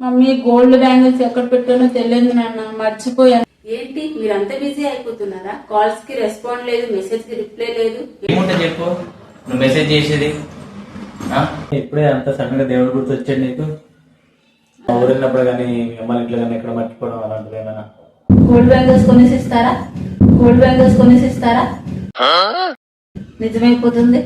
Mummy gold bangles ఎక్కడ పెట్టానో తెలియదు నాన్న మర్చిపోయాను. ఏంటి మీరంతా బిజీ అయిపోతున్నారా? కాల్స్కి రెస్పాండ్ లేదు మెసేజ్కి రిప్లై లేదు. ఏముంటుంది చెప్పు? నువ్వు మెసేజ్ చేసేది. ఆ? ఇప్పుడే అంత సడన్గా దేవుడు గుర్తు వచ్చాడు నీకు. మా ఊరు వెళ్ళినప్పుడు కానీ మీ అమ్మ ఇంట్లో కానీ ఎక్కడ మర్చిపోవడం అలాంటిది ఏమైనా? గోల్డ్ బ్యాంగిల్స్ కొనేసి ఇస్తారా? గోల్డ్ బ్యాంగిల్స్ కొనేసి ఇస్తారా? నిజమైపోతుంది.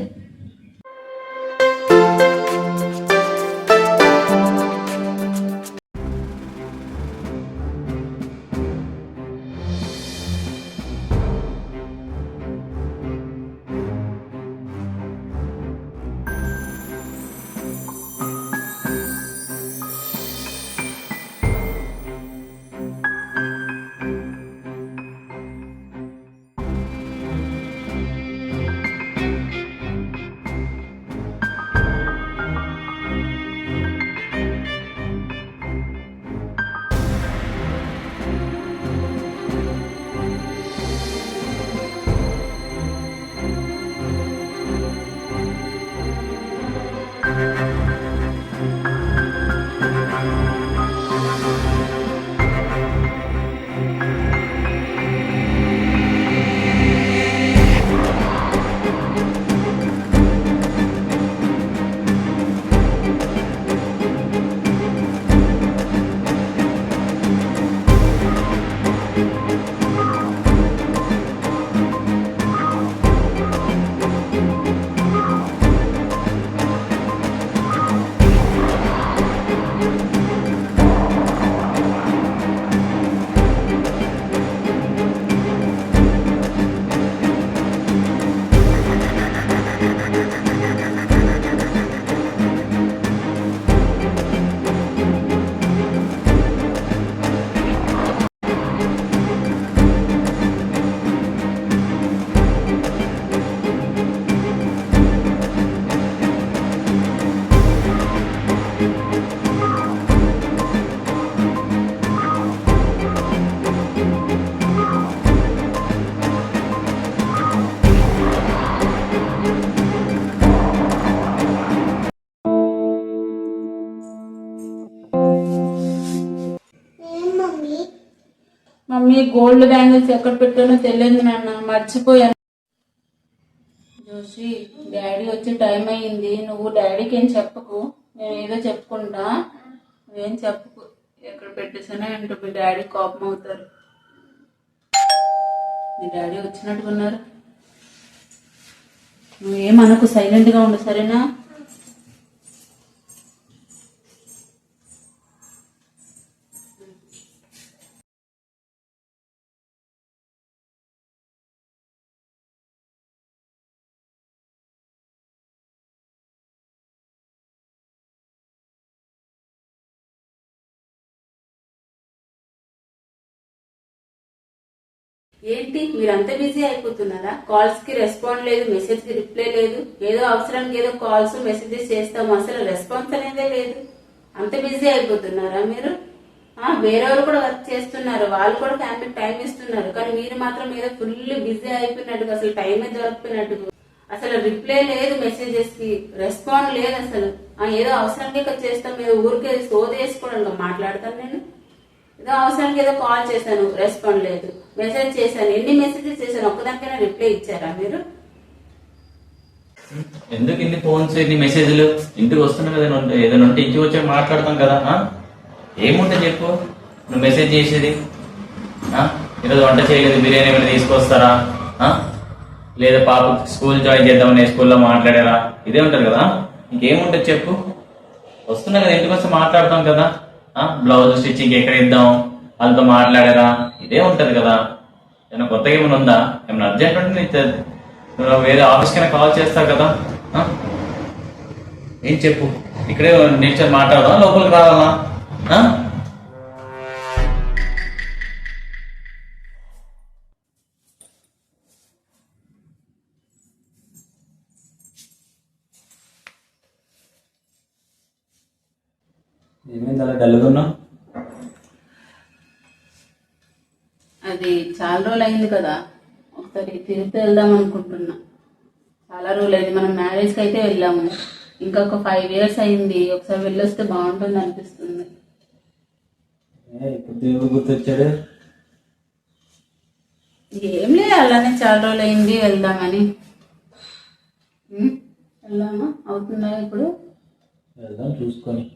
మమ్మీ గోల్డ్ బ్యాంగిల్స్ ఎక్కడ పెట్టానో తెలియదు నాన్న మర్చిపోయాను. జోషి డాడీ వచ్చే టైం అయ్యింది. నువ్వు డాడీకి ఏం చెప్పకు. నేను ఏదో చెప్పుకుంటా. నువ్వేం చెప్పకు. ఎక్కడ పెట్టేసానో ఏంటో మీ డాడీ కోపం అవుతారు. మీ డాడీ వచ్చినట్టుకున్నారు నువ్వేమనకు సైలెంట్గా ఉండు సరేనా? ఏంటి? మీరు అంత బిజీ అయిపోతున్నారా? కాల్స్కి రెస్పాండ్ లేదు మెసేజ్కి రిప్లై లేదు. ఏదో అవసరానికి ఏదో కాల్స్ మెసేజెస్ చేస్తాము. అసలు రెస్పాన్స్ అనేదే లేదు. అంత బిజీ అయిపోతున్నారా మీరు? వేరే వేరేవారు కూడా వర్క్ చేస్తున్నారు. వాళ్ళు కూడా ఫ్యామిలీకి టైం ఇస్తున్నారు. కానీ మీరు మాత్రం ఏదో ఫుల్ బిజీ అయిపోయినట్టు అసలు టైమే దొరకపోయినట్టు అసలు రిప్లై లేదు మెసేజెస్కి రెస్పాండ్ లేదు అసలు. ఏదో అవసరానికి చేస్తాం. ఏదో ఊరికే సోదేసుకోవడం మాట్లాడతాను నేను. ఏదో అవసరానికి ఏదో కాల్ చేశాను రెస్పాండ్ లేదు. మెసేజ్ చేశాను. ఎన్ని మెసేజెస్ చేశాను? ఒక్కదానికైనా రిప్లై ఇచ్చారా మీరు? ఎందుకు ఇన్ని ఫోన్స్ ఇన్ని మెసేజ్లు ఇంటికి వస్తున్నావు కదా? ఏదైనా ఉంటే ఇంటికి వచ్చి మాట్లాడతాం కదా ఏముంటే చెప్పు? నువ్వు మెసేజ్ చేసేది ఈరోజు వంట చేయలేదు బిర్యానీ ఏమైనా తీసుకొస్తారా లేదా పాప స్కూల్ జాయిన్ చేద్దామని స్కూల్లో మాట్లాడారా ఇదే ఉంటుంది కదా? ఇంకేముంటుంది చెప్పు? వస్తున్నా కదా ఇంటికి వస్తే మాట్లాడతాం కదా బ్లౌజ్ స్టిచ్చింగ్ ఎక్కడ ఇద్దాం? వాళ్ళతో మాట్లాడారా ఇదే ఉంటది కదా. ఏమైనా కొత్తగా ఏమైనా ఉందా? ఏమైనా అర్జెంట్ ఉంటే నీకు వేరే ఆఫీస్ కైనా కాల్ చేస్తారు కదా. ఏం చెప్పు? ఇక్కడే నేచర్ మాట్లాడదా లోపలికి రావాలా ఏమైంది అలా డల్లుగున్నావు అది చాలా రోజులు అయింది కదా. ఒకసారి తిరిగితే వెళ్దాం అనుకుంటున్నా. చాలా రోజులు అయింది. మనం మ్యారేజ్కి అయితే వెళ్ళాము. ఇంకొక ఫైవ్ ఇయర్స్ అయింది. ఒకసారి వెళ్ళొస్తే బాగుంటుంది అనిపిస్తుంది. ఏ, ఇప్పుడు దేవుడు గుర్తొచ్చాడు? ఏం లేదు అలానే చాలా రోజులు అయింది. వెళ్దామని. వెళ్దామా? అవుతుందా ఇప్పుడు? వెళ్దాం చూసుకొని.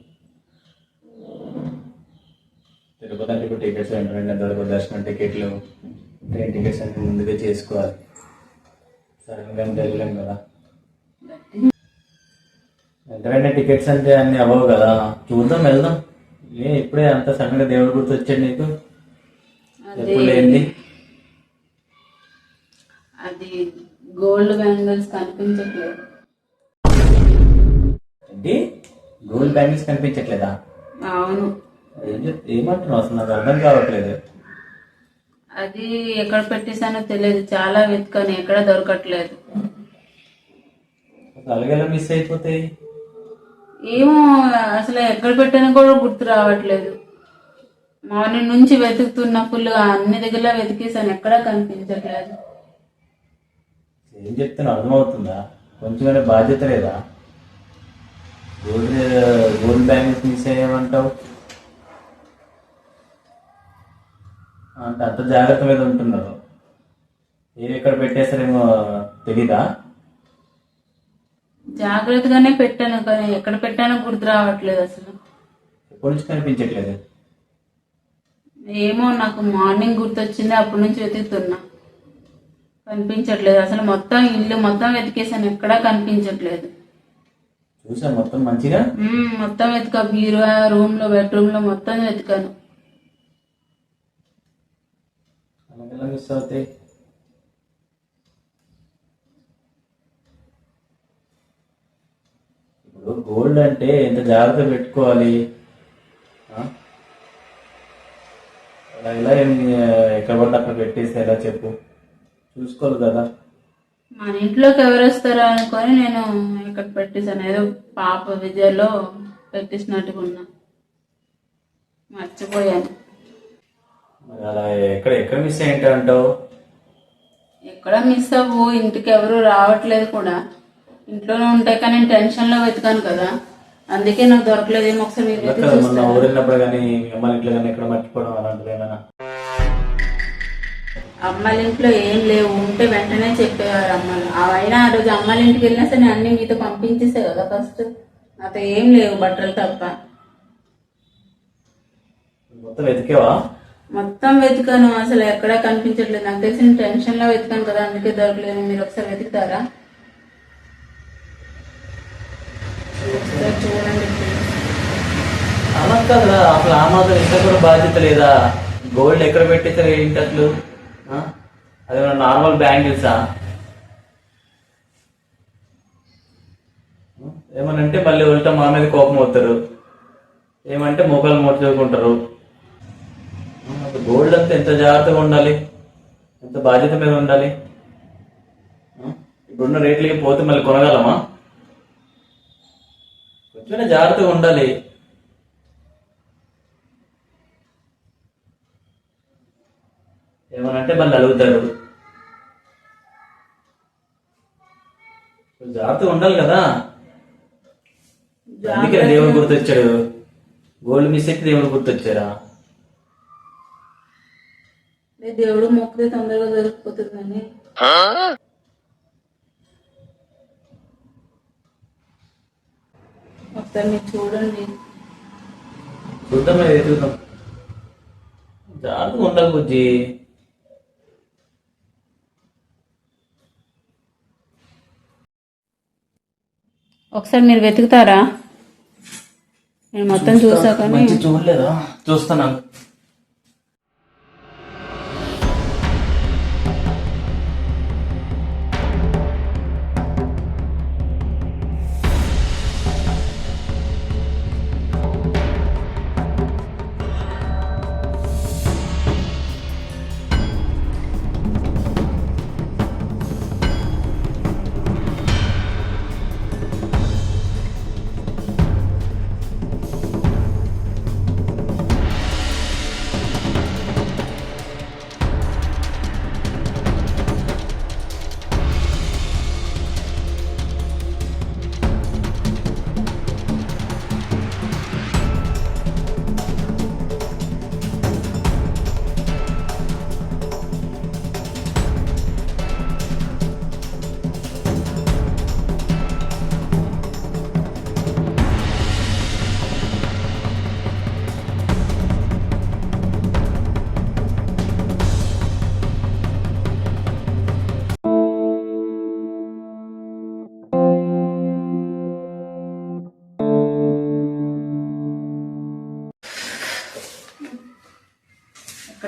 తిరుపతి అంటే ఇప్పుడు టికెట్స్ వెంటనే దొరకదు దర్శనం టికెట్లు ట్రైన్ టికెట్స్ అన్ని ముందుగా చేసుకోవాలి. సడన్గా వెళ్ళలేం కదా. వెంటనే టికెట్స్ అంటే అన్ని అవ్వవు కదా. చూద్దాం వెళ్దాం. ఏ ఇప్పుడే అంత సడన్గా దేవుడు గుర్తు వచ్చాడు నీకు ఎప్పుడు లేనిది? అది గోల్డ్ బ్యాంగిల్స్ కనిపించట్లేదు. ఏంటి? గోల్డ్ బ్యాంగిల్స్ కనిపించట్లేదా? అవును. ఏమంటున్నావు అసలు? నాకు అర్థం కావట్లేదు. అది ఎక్కడ పెట్టేసానో తెలియదు. చాలా వెతుకాను ఎక్కడ దొరకట్లేదు. అలాగేలా మిస్ అయిపోతాయి. ఏమో అసలు ఎక్కడ పెట్టానో కూడా గుర్తు రావట్లేదు. మార్నింగ్ నుంచి వెతుకుతున్న ఫుల్గా అన్ని దగ్గర వెతికేసాను ఎక్కడా కనిపించట్లేదు. ఏం చెప్తున్నా? అర్థమవుతుందా? కొంచెమైనా బాధ్యత లేదా? గోల్డ్ గోల్డ్ మిస్ అయ్యామంటావు అంటే అంత జాగ్రత్త మీద ఉంటున్నారు. ఏవి ఎక్కడ పెట్టేస్తారేమో తెలీదా? జాగ్రత్తగానే పెట్టాను కానీ ఎక్కడ పెట్టానో గుర్తు రావట్లేదు అసలు. ఎప్పటి నుంచి కనిపించట్లేదు? ఏమో నాకు మార్నింగ్ గుర్తొచ్చింది అప్పటి నుంచి వెతుకుతున్నా. కనిపించట్లేదు. అసలు మొత్తం ఇల్లు మొత్తం వెతికేసాను ఎక్కడా కనిపించట్లేదు. చూసా మొత్తం మంచిగా? మ్మ్, మొత్తం వెతికా బీరువా రూమ్లో బెడ్రూమ్లో మొత్తం వెతికాను. అవుతాయి ఇప్పుడు గోల్డ్ అంటే ఎంత జాగ్రత్త పెట్టుకోవాలి? ఇలా ఏం ఎక్కడ పడితే అక్కడ పెట్టేస్తే ఎలా చెప్పు? చూసుకోవాలి కదా. మన ఇంట్లోకి ఎవరు వస్తారో అనుకొని నేను ఇక్కడ పెట్టేశాను. ఏదో పాప విజయలో పెట్టేసినట్టుగా ఉన్నా. మర్చిపోయాను. మరి అలా ఎక్కడ ఎక్కడ మిస్ అయ్యింటా అంటావు? ఎక్కడ మిస్ అవ్వు? ఇంటికి ఎవరు రావట్లేదు కూడా. ఇంట్లోనే ఉంటాయి కానీ నేను టెన్షన్లో వెతికాను కదా. అందుకే నాకు దొరకలేదేమో ఒకసారి మీరు వెతికి మొన్న చూస్తారా? కానీ మీ అమ్మ ఇంట్లో కానీ ఎక్కడ మర్చిపోవడం అలాంటిది ఏమైనా? అమ్మాయిల ఇంట్లో ఏం లేవు. ఉంటే వెంటనే చెప్పేవారు అమ్మలు అవైనా ఆ రోజు అమ్మాయిల ఇంటికి వెళ్ళినా సరే అన్ని మీతో పంపించేసే కదా ఫస్ట్ నాతో ఏం లేవు బట్టలు తప్ప. మొత్తం వెతికేవా? మొత్తం వెతికాను అసలు ఎక్కడా కనిపించట్లేదు. నాకు తెలిసిన టెన్షన్లో వెతికాను కదా అందుకే దొరకలేదు. మీరు ఒకసారి వెతుకుతారా? చూడండి అలా కదా అసలు ఆ మాత్రం ఇంత కూడా బాధ్యత లేదా? గోల్డ్ ఎక్కడ పెట్టేసారు ఏంటి అసలు అది నార్మల్ బ్యాంగిల్సా? ఏమనంటే మళ్ళీ ఉల్టా మా మీద కోపం అవుతారు ఏమంటే మొక్కలు మొట్టుకుంటారు గోల్డ్ అంతా ఎంత జాగ్రత్తగా ఉండాలి? ఎంత బాధ్యత మీద ఉండాలి? ఇప్పుడున్న రేట్లకి పోతే మళ్ళీ కొనగలమా? కొంచెం జాగ్రత్తగా ఉండాలి. ఏమనంటే మళ్ళీ అడుగుతారు జాగ్రత్తగా ఉండాలి కదా. అందుకే దేవుడు గుర్తొచ్చాడు. గోల్డ్ మిస్ అయితే దేవుడు గుర్తొచ్చారా? దేవుడు మొక్కితే తొందరగా దొరికిపోతుందని ఒకసారి మీరు చూడండి. చూద్దాం అది చూద్దాం. జాగ్రత్తగా ఉండాలి బుజ్జి. ఒకసారి మీరు వెతుకుతారా? నేను మొత్తం చూసా కానీ. చూడలేదా? చూస్తున్నాను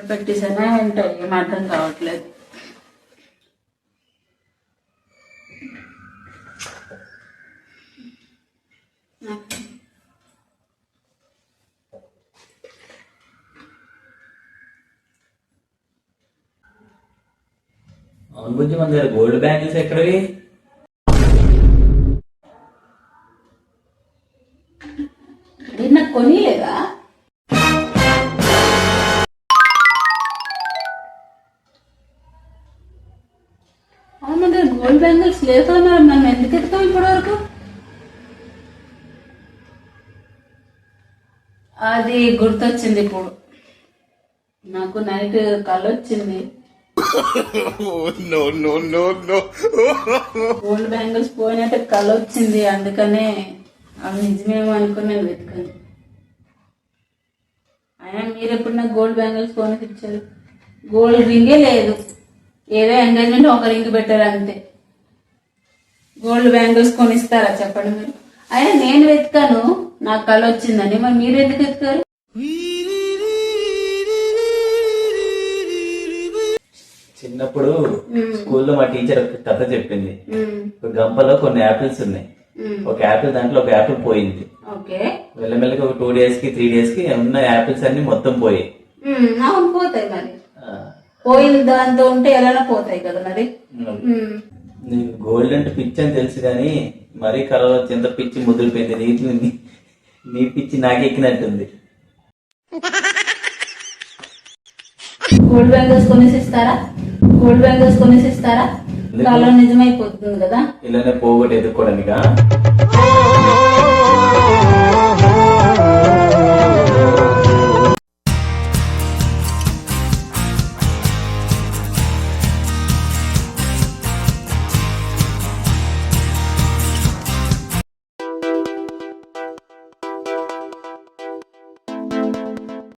ఎక్కడ పెట్టేసానే ఉంటాయి ఏం అర్థం కావట్లేదు. అవును బుజ్జి మన దగ్గర గోల్డ్ బ్యాంగిల్స్ ఎక్కడవి? అది గుర్తొచ్చింది ఇప్పుడు. నాకు నైట్ కళ్ళు వచ్చింది గోల్డ్ బ్యాంగిల్స్ పోయినట్టు కళ్ళు వచ్చింది అందుకనే అవి నిజమేమో అనుకుని నేను వెతుకాను. అయినా మీరు ఎప్పుడు నాకు గోల్డ్ బ్యాంగిల్స్ కొనికి ఇచ్చారు గోల్డ్ రింగే లేదు. ఏదో ఎంగేజ్మెంట్ ఒక రింగ్ పెట్టారు అంతే. గోల్డ్ బ్యాంగిల్స్ కొనిస్తారా చెప్పండి మీరు? అయినా నేను వెతికాను. నాకు కళ వచ్చిందని మరి మీరు ఎందుకు వెతికారు చిన్నప్పుడు స్కూల్లో మా టీచర్ ఒక కథ చెప్పింది. ఒక గంపలో కొన్ని యాపిల్స్ ఉన్నాయి. ఒక యాపిల్ దాంట్లో ఒక యాపిల్ పోయింది. మెల్లమెల్లగా ఒక టూ డేస్కి త్రీ డేస్కి ఉన్న యాపిల్స్ అన్ని మొత్తం పోయాయి. అవును పోతాయి మరి. పోయిన దాంతో ఉంటే ఎలా పోతాయి కదా మరి. గోల్డ్ అంటే పిచ్చి అని తెలుసు కానీ మరీ వచ్చి ఎంత పిచ్చి ముదిరిపోయింది. నీ నీ- పిచ్చి నాకెక్కినట్టుంది. గోల్డ్ బ్యాంగిల్స్ కొనేసి ఇస్తారా గోల్డ్ బ్యాంగిల్స్ కొనేసి ఇస్తారా కళ నిజమైపోతుంది కదా? ఇలానే పోగొట్టి ఎదుర్కోవడానికా?